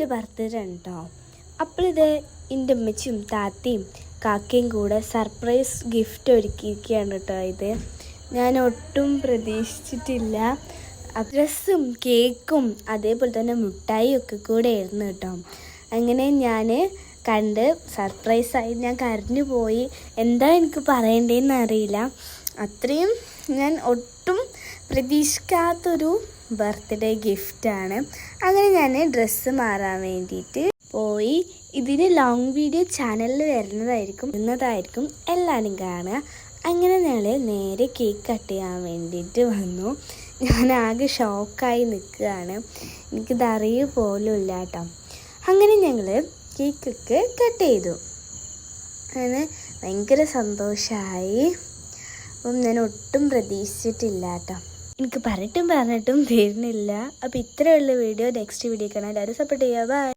എന്റെ ബർത്ത്ഡേ കേട്ടോ അപ്പോഴിത് എന്റെ ഉമ്മച്ചിയും താത്തയും കാക്കയും കൂടെ സർപ്രൈസ് ഗിഫ്റ്റ് ഒരുക്കിയിരിക്കുകയാണ് കേട്ടോ ഇത്. ഞാൻ ഒട്ടും പ്രതീക്ഷിച്ചിട്ടില്ല. ഡ്രസ്സും കേക്കും അതേപോലെ തന്നെ മിഠായിയും ഒക്കെ കൂടെ ആയിരുന്നു കേട്ടോ. അങ്ങനെ ഞാൻ കണ്ട് സർപ്രൈസായി ഞാൻ കരഞ്ഞു പോയി. എന്താ എനിക്ക് പറയണ്ടേന്ന് അറിയില്ല. അത്രയും ഞാൻ ഒട്ടും പ്രതീക്ഷിക്കാത്തൊരു ബർത്ത്ഡേ ഗിഫ്റ്റാണ്. അങ്ങനെ ഞാൻ ഡ്രസ്സ് മാറാൻ വേണ്ടിയിട്ട് പോയി. ഇതിന് ലോങ് വീഡിയോ ചാനലിൽ വരുന്നതായിരിക്കും വരുന്നതായിരിക്കും എല്ലാവരും കാണുക. അങ്ങനെ ഞങ്ങൾ നേരെ കേക്ക് കട്ട് ചെയ്യാൻ വേണ്ടിയിട്ട് വന്നു. ഞാൻ ആകെ ഷോക്കായി നിൽക്കുകയാണ്. എനിക്കിത് അറിയ പോലും ഇല്ല കേട്ടോ അങ്ങനെ ഞങ്ങൾ കേക്കൊക്കെ കട്ട് ചെയ്തു. അങ്ങനെ ഭയങ്കര സന്തോഷമായി അപ്പം ഞാൻ ഒട്ടും പ്രതീക്ഷിച്ചിട്ടില്ല കേട്ടോ എനിക്ക് പറഞ്ഞിട്ടും പറഞ്ഞിട്ടും തീരുന്നില്ല. അപ്പോൾ ഇത്രയുള്ള വീഡിയോ. നെക്സ്റ്റ് വീഡിയോ കാണാൻ എല്ലാവരും സപ്പോർട്ട് ചെയ്യുക. ബൈ